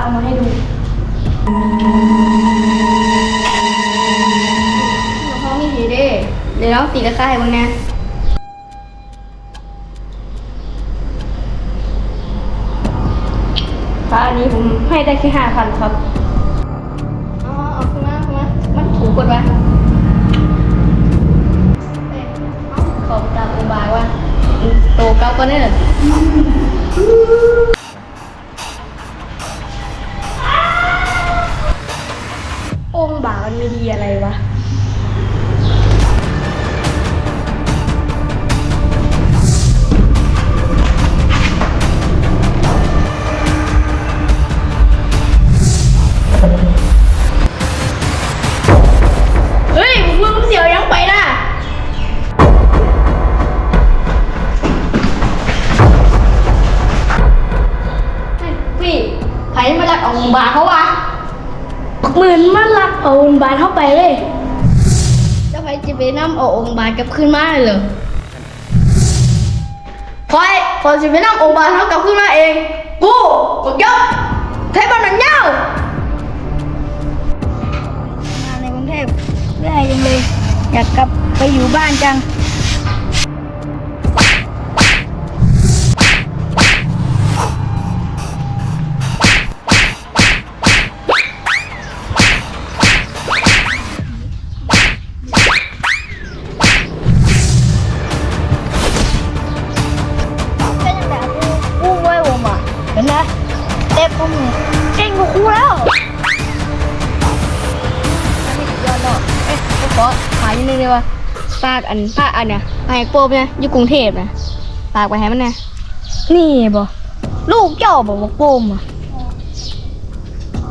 เอามาให้ดูห้องมีทีเด้เดี๋ยวเราตีระคาให้บ้านะฟ้าอันนี้ผมให้ได้แค่ห้าพันครับอ๋อเอาขึ้นมาขึ้นมามันถูกกดวะขอบตาอุบายว่าโตเก้าก็ได้เหรอ บาปมันมีดีอะไรวะ หมื่นมาลักเอาบาเข้าไปเลยแล้วใครจะไปนำเอาองค์บาทกลับขึ้นมาเลยเหรอคอยคอยจะไปนำองค์บาทเขากลับขึ้นมาเอง กูบอกยกเทปมันหนังเงามาในกรุงเทพเรื่อยจังเลย อยากกลับไปอยู่บ้านจัง เต็มผมเก่งกว่ากูแล้วยอดเนาะเอ๊ะกูขอขายนิดนึงเลยว่าฝากอันฝากอันเนี่ยไปให้โป๊บเนี่ยอยู่กรุงเทพนะฝากไปให้มันเนี่ยนี่บ่ลูกเจ้าบอกว่าโปมอะ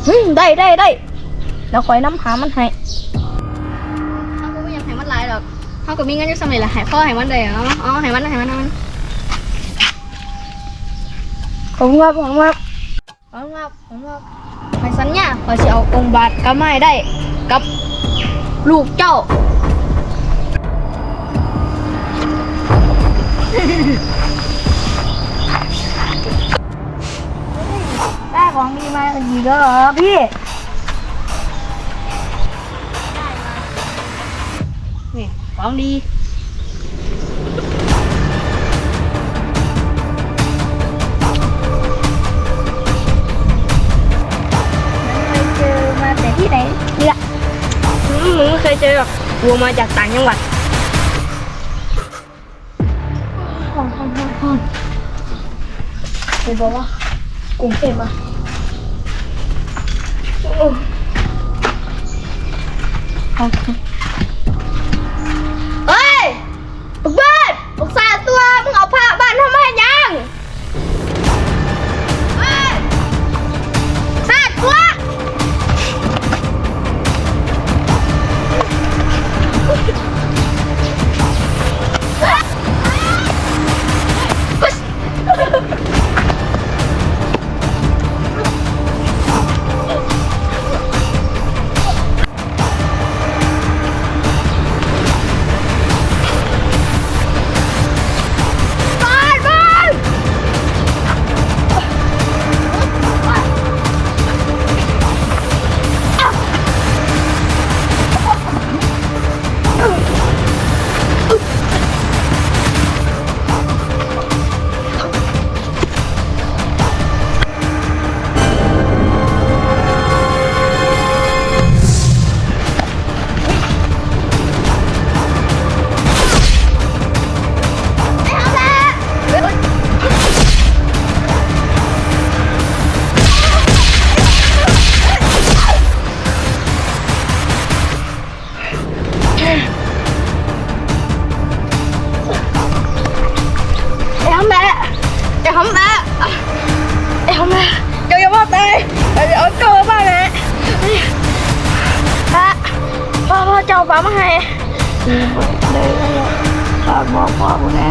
เฮ้ยได้ได้ได้แล้วคอยน้ำหามันให้เขาก็ไม่อยากให้มันหลายหรอกเขาก็มีเงินอยู่สมัยละให้พ่อให้มันได้เอาเอาให้มันให้มันให้มันขอบคุณครับขอบคุณครับ ขอบคุณครับขอบคุณครับไปสัญญาขอสิเอาองค์บาทกลับมาให้ได้ กับลูกเจ้า ได้ของดีมาอีกแล้วเหรอพี่ นี่ของดี ยเจอหรอกวัวมาจากต่างจังหวัดเห็นบอกว่ากรุงเทพมาโอ้ห้อ พ่อพ่อเจ้าฟ้ามาให้ได้แล้วฝากบอกพ่อกูนะ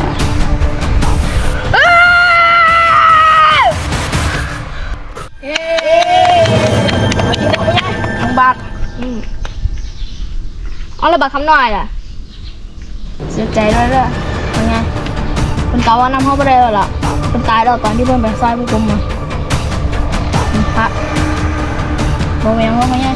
อ้าวเฮ้ทางบาทเอาระบาดคำหน่อยล่ะเสียใจด้วยเด้อเป็นไงเป็นตาว่าน้ำเข้าไปได้แล้วล่ะเป็นตายแล้วตอนที่เพื่อนไปซอยผู้ชมมาพระโมเมนต์ว่าไง